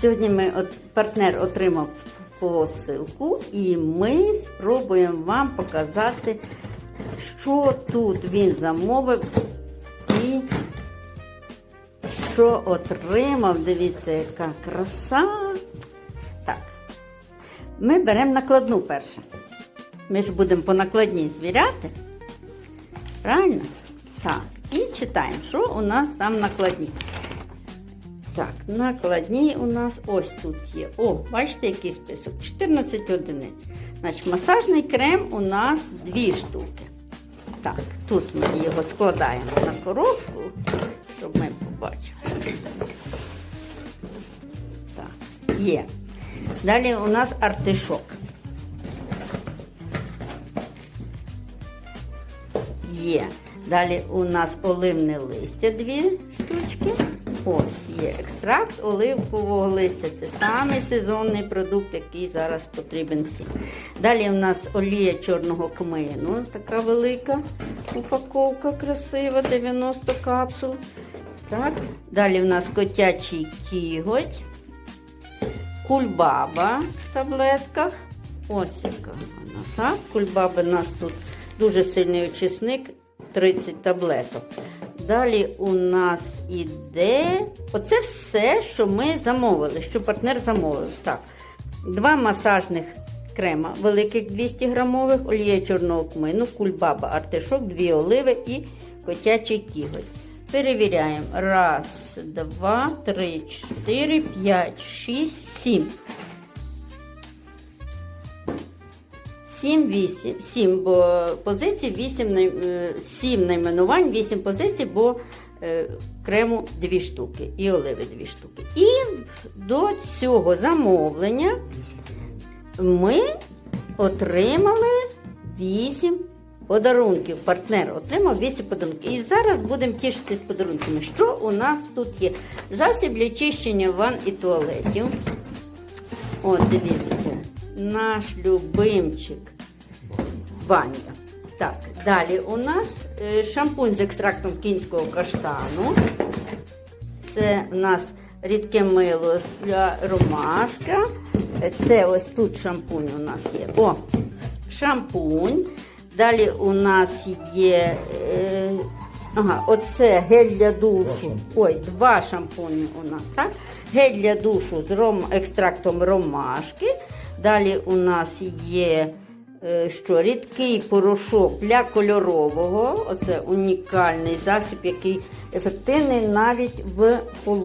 Сьогодні ми партнер отримав посилку, і ми спробуємо вам показати, що тут він замовив і що отримав. Дивіться, яка краса. Так. Ми беремо накладну перше. Ми ж будемо по накладній звіряти. Правильно? Так. І читаємо, що у нас там накладні. Так, накладні у нас ось тут є. О, бачите, який список? 14 одиниць. Значить, масажний крем у нас дві штуки. Так, тут ми його складаємо на коробку, щоб ми побачили. Так, є. Далі у нас артишок. Є. Далі у нас оливне листя дві штучки. Ось є екстракт оливкового листя. Це самий сезонний продукт, який зараз потрібен всім. Далі у нас олія чорного кмину, така велика упаковка красива, 90 капсул. Так. Далі у нас котячий кіготь, кульбаба в таблетках. Ось яка вона. Так? Кульбаба у нас тут дуже сильний очисник, 30 таблеток. Далі у нас іде. Оце все, що ми замовили, що партнер замовив. Так, два масажних крема, великих 200 грамових, олія чорного кмину, кульбаба, артишок, дві оливи і котячий кіготь. Перевіряємо. Раз, два, три, чотири, п'ять, шість, сім. 7, 8, 7 бо позицій, 8, 7 найменувань, 8 позицій, бо е, крему 2 штуки і оливи 2 штуки. І до цього замовлення ми отримали 8 подарунків. Партнер отримав 8 подарунків. І зараз будемо тішитись подарунками. Що у нас тут є? Засіб для чищення ванн і туалетів. От, дивіться, наш любимчик Ваня. Так, далі у нас е, шампунь з екстрактом кінського каштану. Це у нас рідке мило для ромашка. Е, Це ось тут шампунь у нас є. О, шампунь. Далі у нас є. Е, ага, оце гель для душу. Ой, два шампуні у нас, так? Гель для душу з ром, екстрактом ромашки. Далі у нас є що, рідкий порошок для кольорового. Оце унікальний засіб, який ефективний навіть в.